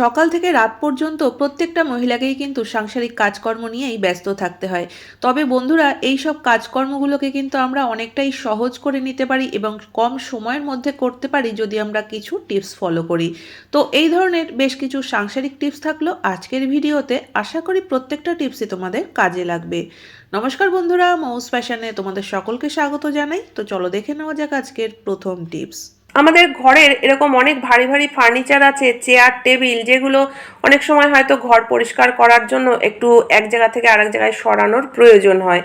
সকাল থেকে রাত পর্যন্ত প্রত্যেকটা মহিলাকেই কিন্তু সাংসারিক কাজকর্ম নিয়েই ব্যস্ত থাকতে হয়। তবে বন্ধুরা এই সব কাজকর্মগুলোকে কিন্তু আমরা অনেকটাই সহজ করে নিতে পারি এবং কম সময়ের মধ্যে করতে পারি যদি আমরা কিছু টিপস ফলো করি। তো এই ধরনের বেশ কিছু সাংসারিক টিপস থাকল আজকের ভিডিওতে। আশা করি প্রত্যেকটা টিপসই তোমাদের কাজে লাগবে। নমস্কার বন্ধুরা, মৌস ফ্যাশনে তোমাদের সকলকে স্বাগত জানাই। তো চলো দেখে নেওয়া যাক আজকের প্রথম টিপস। আমাদের ঘরের এরকম অনেক ভারী ভারী ফার্নিচার আছে চেয়ার টেবিল যেগুলো অনেক সময় হয়তো ঘর পরিষ্কার করার জন্য একটু এক জায়গা থেকে আরেক জায়গায় সরানোর প্রয়োজন হয়।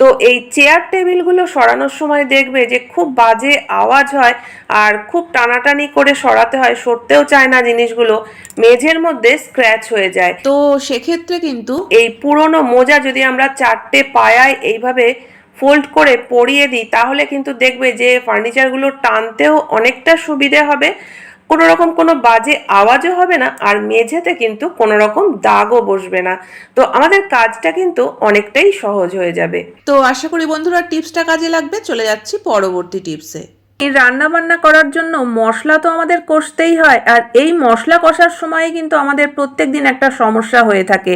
তো এই চেয়ার টেবিলগুলো সরানোর সময় দেখবে যে খুব বাজে আওয়াজ হয় আর খুব টানাটানি করে সরাতে হয় সরতেও চায় না জিনিসগুলো মেঝের মধ্যে স্ক্র্যাচ হয়ে যায়। তো সেক্ষেত্রে কিন্তু এই পুরনো মোজা যদি আমরা চারটে পায়ায় এইভাবে ফোল্ড করে পরিয়ে দিই, তাহলে কিন্তু দেখবে যে ফার্নিচারগুলো টানতেও অনেকটা সুবিধে হবে। কোনো রকম কোনো বাজে আওয়াজও হবে না আর মেঝেতে কিন্তু কোনো রকম দাগও বসবে না। তো আমাদের কাজটা কিন্তু অনেকটাই সহজ হয়ে যাবে। তো আশা করি বন্ধুরা টিপসটা কাজে লাগবে, চলে যাচ্ছি পরবর্তী টিপসে রান্না বান্না করার জন্য মশলা তো আমাদের কষতেই হয়, আর এই মশলা কষার সময় কিন্তু আমাদের প্রত্যেক দিন একটা সমস্যা হয়ে থাকে।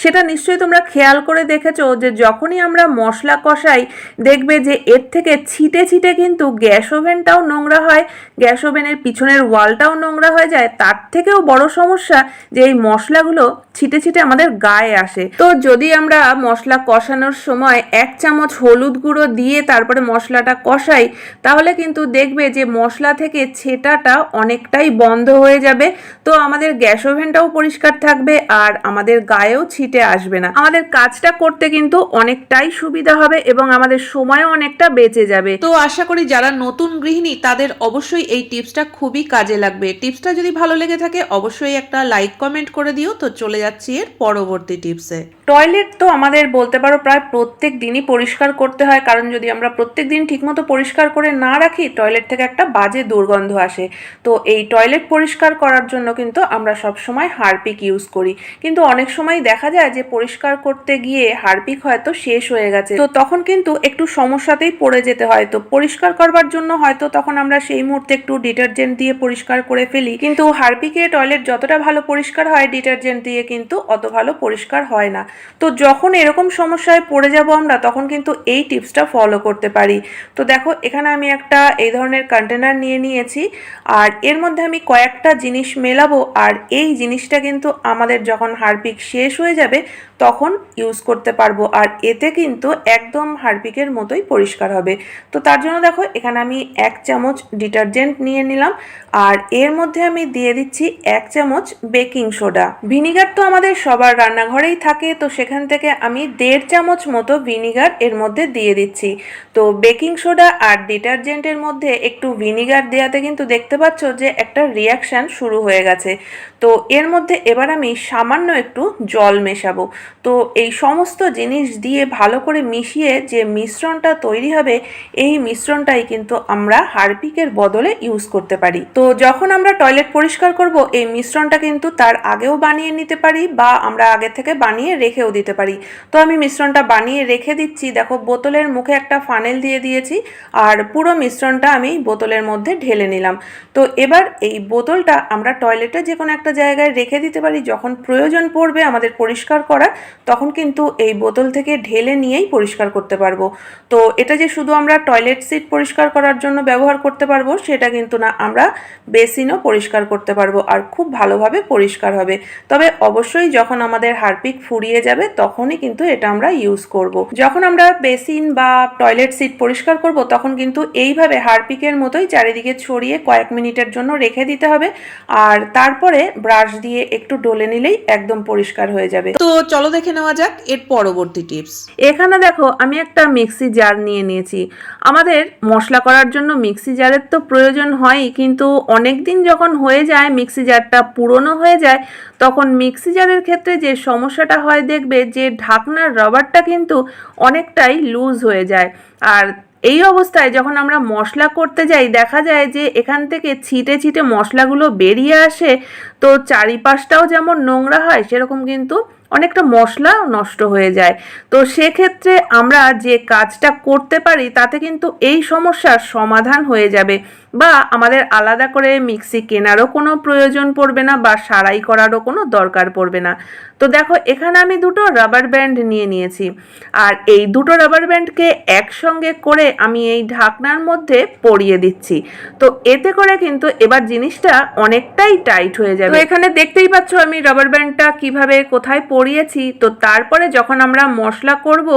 সেটা নিশ্চয়ই তোমরা খেয়াল করে দেখেছ যে যখনই আমরা মশলা কষাই, দেখবে যে এর থেকে ছিটে ছিটে কিন্তু গ্যাস ওভেনটাও নোংরা হয়, গ্যাস ওভেনের পিছনের ওয়ালটাও নোংরা হয়ে যায়। তার থেকেও বড় সমস্যা যে এই মশলাগুলো ছিটে ছিটে আমাদের গায়ে আসে। তো যদি আমরা মশলা কষানোর সময় এক চামচ হলুদ গুঁড়ো দিয়ে তারপরে মশলাটা কষাই, তাহলে কিন্তু দেখবে যে মশলা থেকে ছেটাটা অনেকটাই বন্ধ হয়ে যাবে। তো আমাদের গ্যাস ওভেনটাও পরিষ্কার থাকবে আর আমাদের গায়েও ছিটে আসবে না। আমাদের কাজটা করতে কিন্তু অনেকটাই সুবিধা হবে এবং আমাদের সময়ও অনেকটা বেঁচে যাবে। তো আশা করি যারা নতুন গৃহিণী তাদের অবশ্যই এই টিপসটা খুবই কাজে লাগবে। টিপসটা যদি ভালো লেগে থাকে অবশ্যই একটা লাইক কমেন্ট করে দিও। তো চলে যাচ্ছি এর পরবর্তী টিপসে। টয়লেট তো আমাদের বলতে পারো প্রায় প্রত্যেক দিনই পরিষ্কার করতে হয়। কারণ যদি আমরা প্রত্যেক দিন ঠিকমতো পরিষ্কার করে না রাখি টয়লেট থেকে একটা বাজে দুর্গন্ধ আসে। তো এই টয়লেট পরিষ্কার করার জন্য কিন্তু আমরা সব সময় হারপিক ইউজ করি। কিন্তু অনেক সময় দেখা যায় যে পরিষ্কার করতে গিয়ে হারপিক হয়তো শেষ হয়ে গেছে। তো তখন কিন্তু একটু সমস্যাতেই পড়ে যেতে হয়। তো পরিষ্কার করবার জন্য হয়তো তখন আমরা সেই মুহূর্তে একটু ডিটারজেন্ট দিয়ে পরিষ্কার করে ফেলি। কিন্তু হারপিকে টয়লেট যতটা ভালো পরিষ্কার হয় ডিটারজেন্ট দিয়ে কিন্তু অত ভালো পরিষ্কার হয় না। তো যখন এরকম সমস্যায় পড়ে যাব আমরা, তখন কিন্তু এই টিপসটা ফলো করতে পারি। তো দেখো, এখানে আমি একটা এই ধরনের কন্টেনার নিয়ে নিয়েছি। আর এর মধ্যে আমি কয়েকটা জিনিস মেলাবো। আর এই জিনিসটা কিন্তু আমাদের যখন হারপিক শেষ হয়ে যাবে, তখন ইউজ করতে পারব। আর এতে কিন্তু একদম হারপিকের মতোই পরিষ্কার হবে। তো তার জন্য দেখো, এখানে আমি এক চামচ ডিটারজেন্ট নিয়ে নিলাম। আর এর মধ্যে আমি দিয়ে দিচ্ছি এক চামচ বেকিং সোডা ভিনিগার তো আমাদের সবার রান্নাঘরেই থাকে। তো সেখান থেকে আমি দেড় চামচ মতো ভিনিগার এর মধ্যে দিয়ে দিচ্ছি। তো বেকিং সোডা আর ডিটারজেন্টের মধ্যে একটু ভিনিগার দেওয়াতে কিন্তু দেখতে পাচ্ছ যে একটা রিয়াকশান শুরু হয়ে গেছে। তো এর মধ্যে এবার আমি সামান্য একটু জল মেশাবো। তো এই সমস্ত জিনিস দিয়ে ভালো করে মিশিয়ে যে মিশ্রণটা তৈরি হবে, এই মিশ্রণটাই কিন্তু আমরা হারপিকের বদলে ইউজ করতে পারি। তো যখন আমরা টয়লেট পরিষ্কার করব, এই মিশ্রণটা কিন্তু তার আগেও বানিয়ে নিতে পারি বা আমরা আগে থেকে বানিয়ে রেখেও দিতে পারি। তো আমি মিশ্রণটা বানিয়ে রেখে দিচ্ছি। দেখো, বোতলের মুখে একটা ফানেল দিয়ে দিয়েছি আর পুরো মিশ্রণটা আমি বোতলের মধ্যে ঢেলে নিলাম। তো এবার এই বোতলটা আমরা টয়লেটে যে কোনো একটা জায়গায় রেখে দিতে পারি, যখন প্রয়োজন পড়বে আমাদের পরিষ্কার করার, তখন কিন্তু এই বোতল থেকে ঢেলে নিয়েই পরিষ্কার করতে পারব। তো এটা যে শুধু আমরা টয়লেট সিট পরিষ্কার করার জন্য ব্যবহার করতে পারব, সেটা কিন্তু না, আমরা বেসিনও পরিষ্কার করতে পারব আর খুব ভালোভাবে পরিষ্কার হবে। তবে অবশ্যই যখন আমাদের হারপিক ফুরিয়ে যাবে, তখনই কিন্তু এটা আমরা ইউজ করব। যখন আমরা বেসিন বা টয়লেট সিট পরিষ্কার করব, তখন কিন্তু এইভাবে হারপিকের মতোই চারিদিকে ছড়িয়ে কয়েক মিনিটের জন্য রেখে দিতে হবে। আর তারপরে ব্রাশ দিয়ে একটু ডলে নিলেই একদম পরিষ্কার হয়ে যাবে। তো চলো দেখে নেওয়া যাক এর পরবর্তী টিপস। এখানে দেখো আমি একটা মিক্সি জার নিয়ে নিয়েছি। আমাদের মশলা করার জন্য মিক্সি জারের তো প্রয়োজন হয়ই কিন্তু অনেক দিন যখন হয়ে যায় মিক্সি জারটা পুরনো হয়ে যায় তখন মিক্সি জারের ক্ষেত্রে যে সমস্যাটা হয় দেখবে যে ঢাকনার রবারটা কিন্তু অনেকটাই লুজ হয়ে যায়। আর এই অবস্থায় যখন আমরা মশলা করতে যাই, দেখা যায় যে এখান থেকে ছিটে ছিটে মশলাগুলো বেরিয়ে আসে। তো চারিপাশটাও যেমন নোংরা হয়, সেরকম কিন্তু অনেকটা মশলা নষ্ট হয়ে যায়। তো সেক্ষেত্রে আমরা যে কাজটা করতে পারি, তাতে কিন্তু এই সমস্যার সমাধান হয়ে যাবে বা আমাদের আলাদা করে মিক্সি কেনারও কোনো প্রয়োজন পড়বে না বা সারাই করারও কোনো দরকার পড়বে না। তো দেখো, এখানে আমি দুটো রাবার ব্যান্ড নিয়ে নিয়েছি। আর এই দুটো রাবার ব্যান্ডকে একসঙ্গে করে আমি এই ঢাকনার মধ্যে পরিয়ে দিচ্ছি। তো এতে করে কিন্তু এবার জিনিসটা অনেকটাই টাইট হয়ে যাবে। এখানে দেখতেই পাচ্ছ আমি রাবার ব্যান্ডটা কীভাবে কোথায় পরিয়েছি তো তারপরে যখন আমরা মশলা করব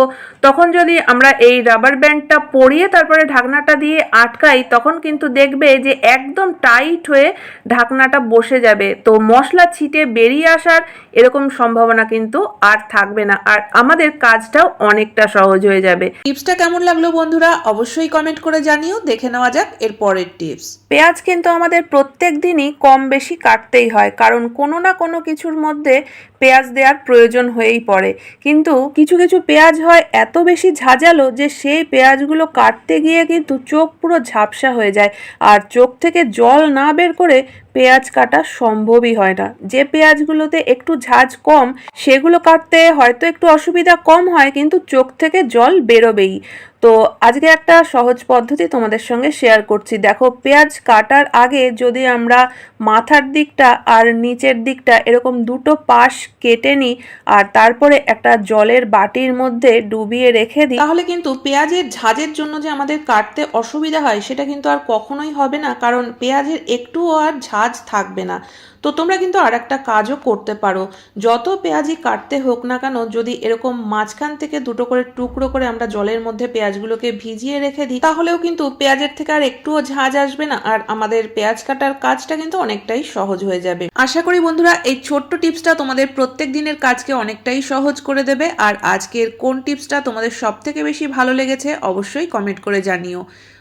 তখন যদি আমরা এই রাবার ব্যান্ডটা পরিয়ে তারপরে ঢাকনাটা দিয়ে আটকাই তখন কিন্তু দেখবে যে একদম টাইট হয়ে ঢাকনাটা বসে যাবে। তো মশলা ছিটে বেরিয়ে আসার এরকম সম্ভাবনা কিন্তু আর থাকবে না। আর আমাদের কাজটাও অনেকটা সহজ হয়ে যাবে। টিপসটা কেমন লাগল বন্ধুরা? অবশ্যই কমেন্ট করে জানিও। দেখে নেওয়া যাক এর পরের টিপস। পেঁয়াজ কিন্তু আমাদের প্রত্যেক দিনই কম বেশি কাটতেই হয় কারণ কোনো না কোনো কিছুর মধ্যে পেঁয়াজ দেওয়ার প্রয়োজন হয়েই পড়ে। কিন্তু কিছু কিছু পেঁয়াজ হয় এত বেশি ঝাঁঝালো যে সেই পেঁয়াজগুলো কাটতে গিয়ে কিন্তু চোখ পুরো ঝাপসা হয়ে যায়। আর চোখ থেকে জল না বের করে পেঁয়াজ কাটা সম্ভবই হয় না। যে পেঁয়াজগুলোতে একটু ঝাঁঝ কম, সেগুলো কাটতে হয়তো একটু অসুবিধা কম হয়, কিন্তু চোখ থেকে জল বেরোবেই। তো আজকে একটা সহজ পদ্ধতি তোমাদের সঙ্গে শেয়ার করছি। দেখো, পেঁয়াজ কাটার আগে যদি আমরা মাথার দিকটা আর নিচের দিকটা এরকম দুটো পাশ কেটে নিই আর তারপরে একটা জলের বাটির মধ্যে ডুবিয়ে রেখে দিই তাহলে কিন্তু পেঁয়াজের ঝাঁজের জন্য যে আমাদের কাটতে অসুবিধা হয়, সেটা কিন্তু আর কখনোই হবে না। কারণ পেঁয়াজের একটুও আর ঝাঁজ থাকবে না। তো তোমরা কিন্তু আর একটা কাজও করতে পারো। যত পেঁয়াজই কাটতে হোক না কেন, যদি এরকম মাঝখান থেকে দুটো করে টুকরো করে আমরা জলের মধ্যে পেঁয়াজগুলোকে ভিজিয়ে রেখে দিই, তাহলেও কিন্তু পেঁয়াজের থেকে আর একটুও ঝাঁজ আসবে না আর আমাদের পেঁয়াজ কাটার কাজটা কিন্তু অনেকটাই সহজ হয়ে যাবে। আশা করি বন্ধুরা, এই ছোট্ট টিপসটা তোমাদের প্রত্যেক দিনের কাজকে অনেকটাই সহজ করে দেবে আর আজকের কোন টিপসটা তোমাদের সব থেকে বেশি ভালো লেগেছে অবশ্যই কমেন্ট করে জানিও।